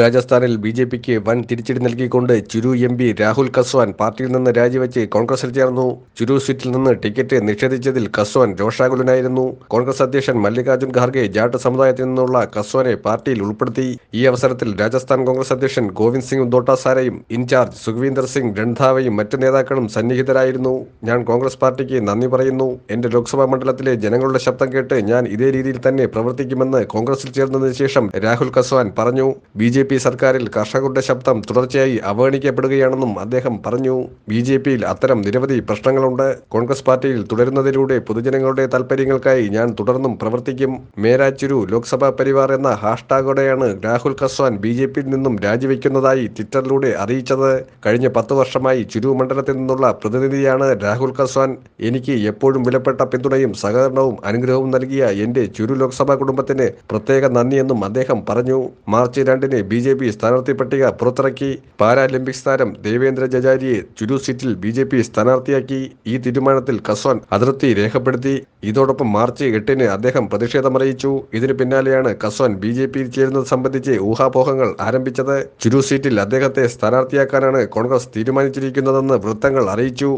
രാജസ്ഥാനിൽ B J പിക്ക് വൻ തിരിച്ചടി നൽകിക്കൊണ്ട് ചുരു എം പി രാഹുൽ കസ്വാൻ പാർട്ടിയിൽ നിന്ന് രാജിവെച്ച് കോൺഗ്രസിൽ ചേർന്നു. ചുരു സീറ്റിൽ നിന്ന് ടിക്കറ്റ് നിഷേധിച്ചതിൽ കസ്വാൻ രോഷാകുലനായിരുന്നു. കോൺഗ്രസ് അധ്യക്ഷൻ മല്ലികാർജുൻ ഖാർഗെ ജാട്ട് സമുദായത്തിൽ നിന്നുള്ള കസ്വാനെ പാർട്ടിയിൽ ഉൾപ്പെടുത്തി. ഈ അവസരത്തിൽ രാജസ്ഥാൻ കോൺഗ്രസ് അധ്യക്ഷൻ ഗോവിന്ദ് സിംഗ് ദോട്ടാസാരയും ഇൻചാർജ് സുഖവീന്ദർ സിംഗ് രൺധാവയും മറ്റ് നേതാക്കളും സന്നിഹിതരായിരുന്നു. ഞാൻ കോൺഗ്രസ് പാർട്ടിക്ക് നന്ദി പറയുന്നു. എന്റെ ലോക്സഭാ മണ്ഡലത്തിലെ ജനങ്ങളുടെ ശബ്ദം കേട്ട് ഞാൻ ഇതേ രീതിയിൽ തന്നെ പ്രവർത്തിക്കുമെന്ന് കോൺഗ്രസിൽ ചേർന്നതിന് ശേഷം രാഹുൽ കസ്വാൻ പറഞ്ഞു. ബി ജെ പി സർക്കാരിൽ കർഷകരുടെ ശബ്ദം തുടർച്ചയായി അവഗണിക്കപ്പെടുകയാണെന്നും അദ്ദേഹം പറഞ്ഞു. ബി ജെ പിയിൽ അത്തരം നിരവധി പ്രശ്നങ്ങളുണ്ട്. കോൺഗ്രസ് പാർട്ടിയിൽ തുടരുന്നതിലൂടെ പൊതുജനങ്ങളുടെ താൽപര്യങ്ങൾക്കായി ഞാൻ തുടർന്നും പ്രവർത്തിക്കും. മേരാച്ചുരു ലോക്സഭാ പരിവാർ എന്ന ഹാഷ്ടാഗോടെയാണ് രാഹുൽ കസ്വാൻ ബി ജെ പിയിൽ നിന്നും രാജിവെക്കുന്നതായി ട്വിറ്ററിലൂടെ അറിയിച്ചത്. കഴിഞ്ഞ പത്ത് വർഷമായി ചുരു മണ്ഡലത്തിൽ നിന്നുള്ള പ്രതിനിധിയാണ് രാഹുൽ കസ്വാൻ. എനിക്ക് എപ്പോഴും വിലപ്പെട്ട പിന്തുണയും സഹകരണവും അനുഗ്രഹവും നൽകിയ എന്റെ ചുരു ലോക്സഭാ കുടുംബത്തിന് പ്രത്യേക നന്ദിയെന്നും അദ്ദേഹം പറഞ്ഞു. മാർച്ച് രണ്ടിന് ബി ജെ പി സ്ഥാനാർത്ഥി പട്ടിക പുറത്തിറക്കി. പാരാലിമ്പിക്സ് താരം ദേവേന്ദ്ര ജജാരിയെ ചുരു സീറ്റിൽ ബി ജെ പി സ്ഥാനാർത്ഥിയാക്കി. ഈ തീരുമാനത്തിൽ കസ്വാൻ അതിർത്തി രേഖപ്പെടുത്തി. ഇതോടൊപ്പം മാർച്ച് എട്ടിന് അദ്ദേഹം പ്രതിഷേധമറിയിച്ചു ഇതിനു പിന്നാലെയാണ് കസ്വാൻ ബി ജെ പിയിൽ ചേരുന്നത് സംബന്ധിച്ച് ഊഹാപോഹങ്ങൾ ആരംഭിച്ചത്. ചുരു സീറ്റിൽ അദ്ദേഹത്തെ സ്ഥാനാർത്ഥിയാക്കാനാണ് കോൺഗ്രസ് തീരുമാനിച്ചിരിക്കുന്നതെന്ന് വൃത്തങ്ങൾ അറിയിച്ചു.